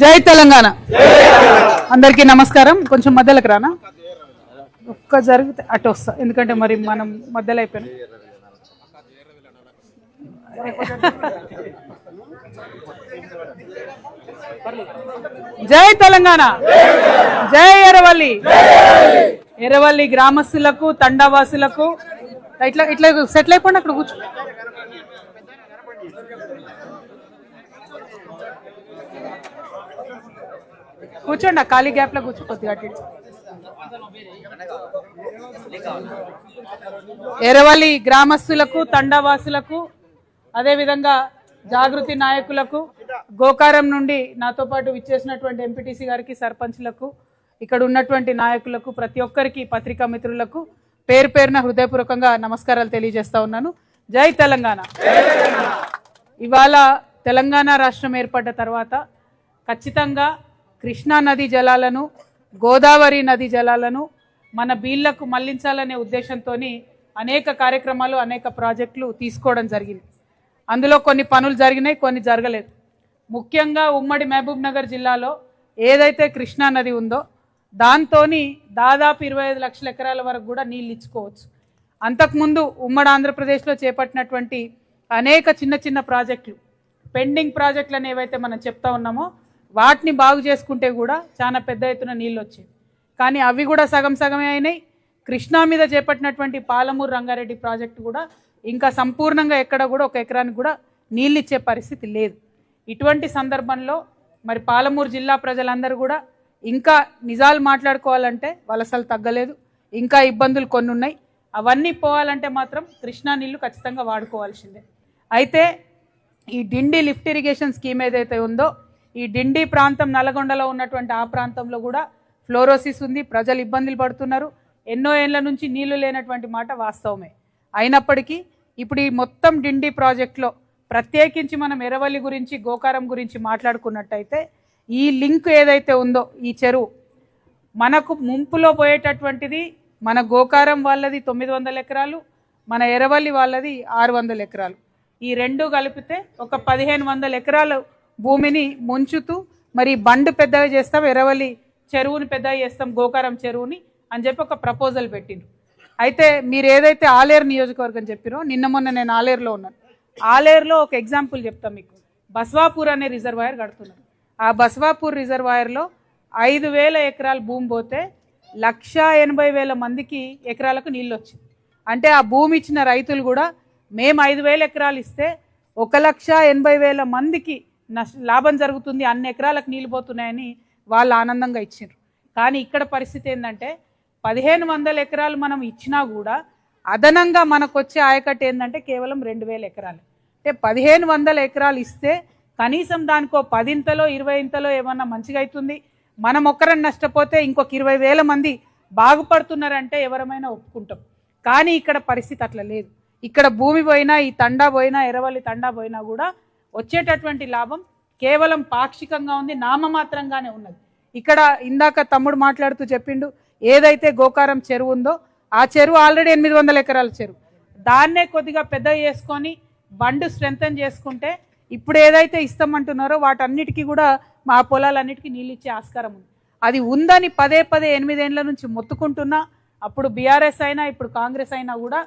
జై తెలంగాణ. అందరికీ నమస్కారం. కొంచెం మధ్యలోకి రానా? ఒక్క జరిగితే అటు వస్తా. ఎందుకంటే మరి మనం మధ్యలో అయిపోయినా. జై తెలంగాణ. జై ఎరవల్లి ఎరవల్లి గ్రామస్తులకు తండావాసులకు. ఇట్లా ఇట్లా సెటిల్ అయిపోండి అక్కడ కూర్చో. కూర్చోండి ఆ ఖాళీ గ్యాప్లో కూర్చో కొద్దిగా అటు ఎరవల్లి గ్రామస్తులకు తండావాసులకు అదేవిధంగా జాగృతి నాయకులకు గోకారం నుండి నాతో పాటు విచ్చేసినటువంటి ఎంపీటీసీ గారికి సర్పంచ్లకు ఇక్కడ ఉన్నటువంటి నాయకులకు ప్రతి ఒక్కరికి పత్రికా మిత్రులకు పేరు పేరున హృదయపూర్వకంగా నమస్కారాలు తెలియజేస్తా ఉన్నాను. జై తెలంగాణ! ఇవాళ తెలంగాణ రాష్ట్రం ఏర్పడ్డ తర్వాత ఖచ్చితంగా కృష్ణా నది జలాలను గోదావరి నది జలాలను మన బీళ్ళకు మళ్ళించాలనే ఉద్దేశంతో అనేక కార్యక్రమాలు అనేక ప్రాజెక్టులు తీసుకోవడం జరిగింది. అందులో కొన్ని పనులు జరిగినాయి కొన్ని జరగలేదు. ముఖ్యంగా ఉమ్మడి మహబూబ్ నగర్ జిల్లాలో ఏదైతే కృష్ణా నది ఉందో దాంతో దాదాపు ఇరవై ఐదు లక్షల ఎకరాల వరకు కూడా నీళ్ళు ఇచ్చుకోవచ్చు. అంతకుముందు ఉమ్మడి ఆంధ్రప్రదేశ్లో చేపట్టినటువంటి అనేక చిన్న చిన్న ప్రాజెక్టులు పెండింగ్ ప్రాజెక్టులను ఏవైతే మనం చెప్తా ఉన్నామో వాటిని బాగు చేసుకుంటే కూడా చాలా పెద్ద ఎత్తున నీళ్ళు వచ్చాయి కానీ అవి కూడా సగం సగమే అయినాయి. కృష్ణా మీద చేపట్టినటువంటి పాలమూరు రంగారెడ్డి ప్రాజెక్టు కూడా ఇంకా సంపూర్ణంగా ఎక్కడ కూడా ఒక ఎకరానికి కూడా నీళ్ళు ఇచ్చే పరిస్థితి లేదు. ఇటువంటి సందర్భంలో మరి పాలమూరు జిల్లా ప్రజలందరూ కూడా ఇంకా నిజాలు మాట్లాడుకోవాలంటే వలసలు తగ్గలేదు. ఇంకా ఇబ్బందులు కొన్ని ఉన్నాయి. అవన్నీ పోవాలంటే మాత్రం కృష్ణా నీళ్ళు ఖచ్చితంగా వాడుకోవాల్సిందే. అయితే ఈ డిండి లిఫ్ట్ ఇరిగేషన్ స్కీమ్ ఏదైతే ఉందో ఈ డిండి ప్రాంతం నల్గొండలో ఉన్నటువంటి ఆ ప్రాంతంలో కూడా ఫ్లోరోసిస్ ఉంది. ప్రజలు ఇబ్బందులు పడుతున్నారు. ఎన్నో ఏళ్ళ నుంచి నీళ్ళు లేనటువంటి మాట వాస్తవమే. అయినప్పటికీ ఇప్పుడు ఈ మొత్తం డిండి ప్రాజెక్టులో ప్రత్యేకించి మనం ఎరవల్లి గురించి గోకారం గురించి మాట్లాడుకున్నట్టయితే ఈ లింక్ ఏదైతే ఉందో ఈ చెరువు మనకు ముంపులో పోయేటటువంటిది మన గోకారం వాళ్ళది తొమ్మిది వందల ఎకరాలు మన ఎరవల్లి వాళ్ళది ఆరు వందల ఎకరాలు. ఈ రెండు కలిపితే ఒక పదిహేను వందల ఎకరాలు భూమిని ముంచుతూ మరి బండ్ పెద్దగా చేస్తాం ఎరవలి చెరువుని పెద్దగా చేస్తాం గోకారం చెరువుని అని చెప్పి ఒక ప్రపోజల్ పెట్టిండ్రు. అయితే మీరు ఏదైతే ఆలేరు నియోజకవర్గం చెప్పిరో నిన్న మొన్న నేను ఆలేరులో ఉన్నాను. ఆలేరులో ఒక ఎగ్జాంపుల్ చెప్తాం మీకు. బస్వాపూర్ అనే రిజర్వాయర్ కడుతున్నారు. ఆ బస్వాపూర్ రిజర్వాయర్లో ఐదు వేల ఎకరాల భూమి పోతే లక్ష ఎనభై వేల మందికి ఎకరాలకు నీళ్ళు వచ్చింది అంటే ఆ భూమి ఇచ్చిన రైతులు కూడా మేము ఐదు వేల ఎకరాలు ఇస్తే ఒక లక్ష ఎనభై వేల మందికి నష్ట లాభం జరుగుతుంది అన్ని ఎకరాలకు నీళ్ళు పోతున్నాయని వాళ్ళు ఆనందంగా ఇచ్చిండ్రు. కానీ ఇక్కడ పరిస్థితి ఏంటంటే పదిహేను వందల ఎకరాలు మనం ఇచ్చినా కూడా అదనంగా మనకు వచ్చే ఆయకట్టు ఏంటంటే కేవలం రెండు వేల ఎకరాలు. అంటే పదిహేను వందల ఎకరాలు ఇస్తే కనీసం దానికో పదింతలో ఇరవై ఇంతలో ఏమన్నా మంచిగా అవుతుంది మనం ఒక్కరం నష్టపోతే ఇంకొక ఇరవై వేల మంది బాగుపడుతున్నారంటే ఎవరమైనా ఒప్పుకుంటాం. కానీ ఇక్కడ పరిస్థితి అట్లా లేదు. ఇక్కడ భూమి పోయినా ఈ తండా పోయినా ఎరవల్లి తండా పోయినా కూడా వచ్చేటటువంటి లాభం కేవలం పాక్షికంగా ఉంది నామమాత్రంగానే ఉన్నది. ఇక్కడ ఇందాక తమ్ముడు మాట్లాడుతూ చెప్పిండు ఏదైతే గోకారం చెరువు ఉందో ఆ చెరువు ఆల్రెడీ ఎనిమిది వందల ఎకరాల చెరువు. దాన్నే కొద్దిగా పెద్ద చేసుకొని బండు స్ట్రెంగ్తన్ చేసుకుంటే ఇప్పుడు ఏదైతే ఇస్తామంటున్నారో వాటన్నిటికీ కూడా మా పొలాలన్నిటికీ నీళ్ళు ఇచ్చే ఆస్కారం ఉంది. అది ఉందని పదే పదే ఎనిమిదేండ్ల నుంచి మొత్తుకుంటున్నా అప్పుడు బీఆర్ఎస్ అయినా ఇప్పుడు కాంగ్రెస్ అయినా కూడా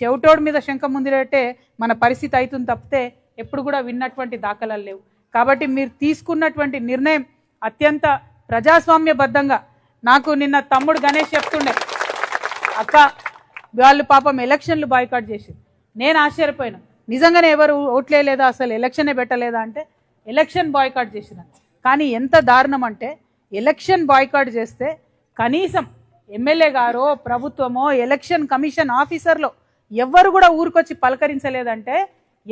చెవిటోడు మీద శంఖం ముందిరట్టే మన పరిస్థితి అవుతుంది తప్పితే ఎప్పుడు కూడా విన్నటువంటి దాఖలాలు లేవు. కాబట్టి మీరు తీసుకున్నటువంటి నిర్ణయం అత్యంత ప్రజాస్వామ్యబద్ధంగా. నాకు నిన్న తమ్ముడు గణేష్ చెప్తుండే అక్క వాళ్ళు పాపం ఎలక్షన్లు బాయ్కాట్ చేసింది. నేను ఆశ్చర్యపోయినా. నిజంగానే ఎవరు ఓట్లేదా అసలు ఎలక్షనే పెట్టలేదా? అంటే ఎలక్షన్ బాయ్కాట్ చేసిన కానీ ఎంత దారుణం అంటే ఎలక్షన్ బాయ్కాట్ చేస్తే కనీసం ఎమ్మెల్యే గారో ప్రభుత్వమో ఎలక్షన్ కమిషన్ ఆఫీసర్లో ఎవ్వరు కూడా ఊరికొచ్చి పలకరించలేదంటే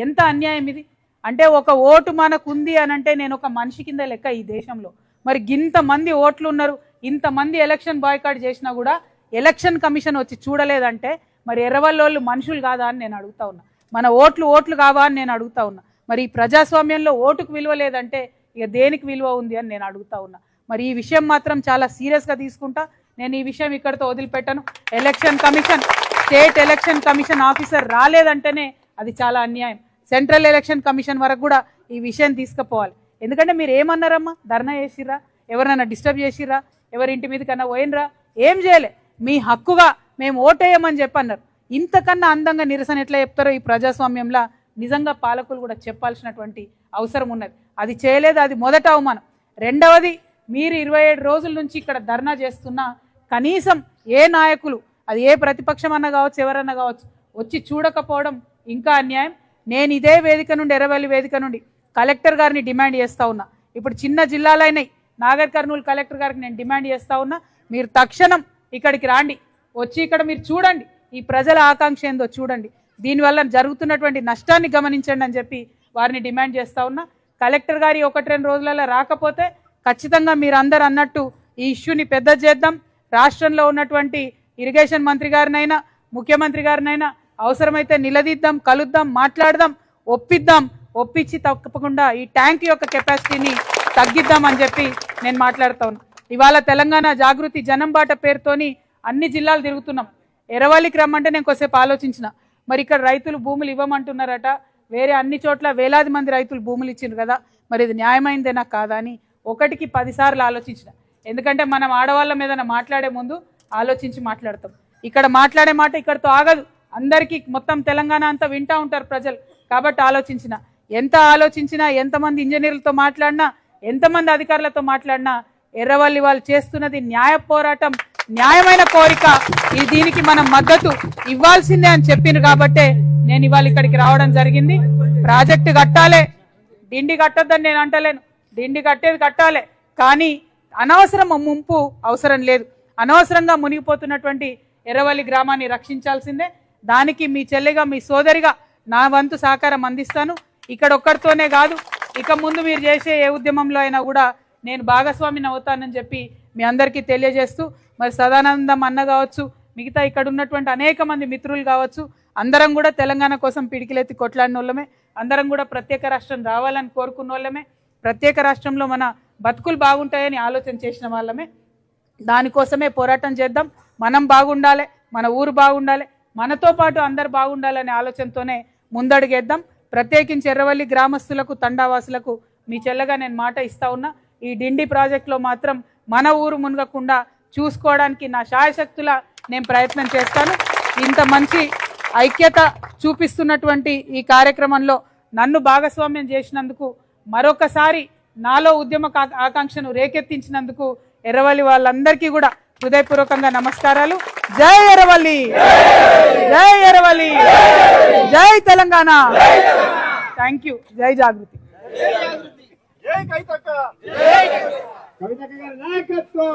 ఎంత అన్యాయం ఇది? అంటే ఒక ఓటు మనకు ఉంది అని అంటే నేను ఒక మనిషి కింద లెక్క ఈ దేశంలో. మరి ఇంతమంది ఓట్లు ఉన్నారు ఇంతమంది ఎలక్షన్ బాయ్కాట్ చేసినా కూడా ఎలక్షన్ కమిషన్ వచ్చి చూడలేదంటే మరి ఎర్రవల్లోళ్ళు మనుషులు కాదా అని నేను అడుగుతా ఉన్నా. మన ఓట్లు ఓట్లు కావా అని నేను అడుగుతా ఉన్నా. మరి ఈ ప్రజాస్వామ్యంలో ఓటుకు విలువ లేదంటే ఇక దేనికి విలువ ఉంది అని నేను అడుగుతా ఉన్నా. మరి ఈ విషయం మాత్రం చాలా సీరియస్గా తీసుకుంటా. నేను ఈ విషయం ఇక్కడితో వదిలిపెట్టాను. Election commission state election commission officer రాలేదంటేనే అది చాలా అన్యాయం. సెంట్రల్ ఎలక్షన్ కమిషన్ వరకు కూడా ఈ విషయం తీసుకుపోవాలి. ఎందుకంటే మీరు ఏమన్నారమ్మా? ధర్నా చేసిర్రా? ఎవరినైనా డిస్టర్బ్ చేసిర్రా? ఎవరి ఇంటి మీద కన్నా పోయినరా? ఏం చేయలే. మీ హక్కుగా మేము ఓటేయమని చెప్పన్నారు. ఇంతకన్నా అందంగా నిరసన ఎట్లా చెప్తారో ఈ ప్రజాస్వామ్యంలో నిజంగా పాలకులు కూడా చెప్పాల్సినటువంటి అవసరం ఉన్నది. అది చేయలేదు అది మొదట అవమానం. రెండవది మీరు ఇరవై ఏడు రోజుల నుంచి ఇక్కడ ధర్నా చేస్తున్నా కనీసం ఏ నాయకులు అది ఏ ప్రతిపక్షం అన్నా కావచ్చు ఎవరన్నా కావచ్చు వచ్చి చూడకపోవడం ఇంకా అన్యాయం? నేను ఇదే వేదిక నుండి ఎర్రవల్లి వేదిక నుండి కలెక్టర్ గారిని డిమాండ్ చేస్తా ఉన్నా. ఇప్పుడు చిన్న జిల్లాలైనాయి నాగర్ కర్నూలు కలెక్టర్ గారికి నేను డిమాండ్ చేస్తూ ఉన్నా. మీరు తక్షణం ఇక్కడికి రాండి. వచ్చి ఇక్కడ మీరు చూడండి. ఈ ప్రజల ఆకాంక్ష ఏందో చూడండి. దీనివల్ల జరుగుతున్నటువంటి నష్టాన్ని గమనించండి అని చెప్పి వారిని డిమాండ్ చేస్తా ఉన్నా. కలెక్టర్ గారి ఒకటి రెండు రోజులలో రాకపోతే ఖచ్చితంగా మీరు అందరు అన్నట్టు ఈ ఇష్యూని పెద్ద చేద్దాం. రాష్ట్రంలో ఉన్నటువంటి ఇరిగేషన్ మంత్రి గారినైనా ముఖ్యమంత్రి గారినైనా అవసరమైతే నిలదీద్దాం కలుద్దాం మాట్లాడదాం ఒప్పిద్దాం. ఒప్పించి తప్పకుండా ఈ ట్యాంక్ యొక్క కెపాసిటీని తగ్గిద్దామని చెప్పి నేను మాట్లాడుతా ఉన్నా. ఇవాళ తెలంగాణ జాగృతి జనం బాట పేరుతోని అన్ని జిల్లాలు తిరుగుతున్నాం. ఎరవాలికి రమ్మంటే నేను కొద్దిసేపు ఆలోచించిన. మరి ఇక్కడ రైతులు భూములు ఇవ్వమంటున్నారట. వేరే అన్ని చోట్ల వేలాది మంది రైతులు భూములు ఇచ్చిండ్రు కదా. మరి ఇది న్యాయమైందేనా కాదా అని ఒకటికి పదిసార్లు ఆలోచించిన. ఎందుకంటే మనం ఆడవాళ్ళ మీద మాట్లాడే ముందు ఆలోచించి మాట్లాడతాం. ఇక్కడ మాట్లాడే మాట ఇక్కడతో ఆగదు. అందరికీ మొత్తం తెలంగాణ అంతా వింటా ఉంటారు ప్రజలు. కాబట్టి ఆలోచించిన. ఎంత ఆలోచించినా ఎంతమంది ఇంజనీర్లతో మాట్లాడినా ఎంతమంది అధికారులతో మాట్లాడినా ఎర్రవల్లి వాళ్ళు చేస్తున్నది న్యాయ పోరాటం న్యాయమైన కోరిక. ఈ దీనికి మనం మద్దతు ఇవ్వాల్సిందే అని చెప్పింది కాబట్టే నేను ఇవాళ ఇక్కడికి రావడం జరిగింది. ప్రాజెక్టు కట్టాలే. డిండి కట్టొద్దని నేను అంటలేను. డిండి కట్టేది కట్టాలే. కానీ అనవసరం ముంపు అవసరం లేదు. అనవసరంగా మునిగిపోతున్నటువంటి ఎర్రవల్లి గ్రామాన్ని రక్షించాల్సిందే. దానికి మీ చెల్లిగా మీ సోదరిగా నా వంతు సహకారం అందిస్తాను. ఇక్కడ ఒక్కరితోనే కాదు ఇక ముందు మీరు చేసే ఏ ఉద్యమంలో అయినా కూడా నేను భాగస్వామిని అవుతానని చెప్పి మీ అందరికీ తెలియజేస్తూ మరి సదానందం అన్న కావచ్చు మిగతా ఇక్కడ ఉన్నటువంటి అనేక మంది మిత్రులు కావచ్చు అందరం కూడా తెలంగాణ కోసం పిడికిలెత్తి కొట్లాడిన వాళ్ళమే అందరం కూడా ప్రత్యేక రాష్ట్రం రావాలని కోరుకున్న వాళ్ళమే ప్రత్యేక రాష్ట్రంలో మన బతుకులు బాగుంటాయని ఆలోచన చేసిన వాళ్ళమే. దానికోసమే పోరాటం చేద్దాం. మనం బాగుండాలి మన ఊరు బాగుండాలి మనతో పాటు అందరు బాగుండాలనే ఆలోచనతోనే ముందడుగేద్దాం. ప్రత్యేకించి ఎర్రవల్లి గ్రామస్తులకు తండావాసులకు మీ చెల్లగా నేను మాట ఇస్తా ఉన్నా. ఈ డిండి ప్రాజెక్టులో మాత్రం మన ఊరు మునగకుండా చూసుకోవడానికి నా శాయశక్తుల నేను ప్రయత్నం చేస్తాను. ఇంత మంచి ఐక్యత చూపిస్తున్నటువంటి ఈ కార్యక్రమంలో నన్ను భాగస్వామ్యం చేసినందుకు మరొకసారి నాలో ఉద్యమ ఆకాంక్షను రేకెత్తించినందుకు ఎర్రవల్లి వాళ్ళందరికీ కూడా హృదయపూర్వకంగా నమస్కారాలు. జై ఎర్రవల్లి. జై ఎర్రవల్లి. జై తెలంగాణ. థ్యాంక్ యూ జై జాగృతి. జై కవితక్క కవితక్క గారి నాయకత్వం.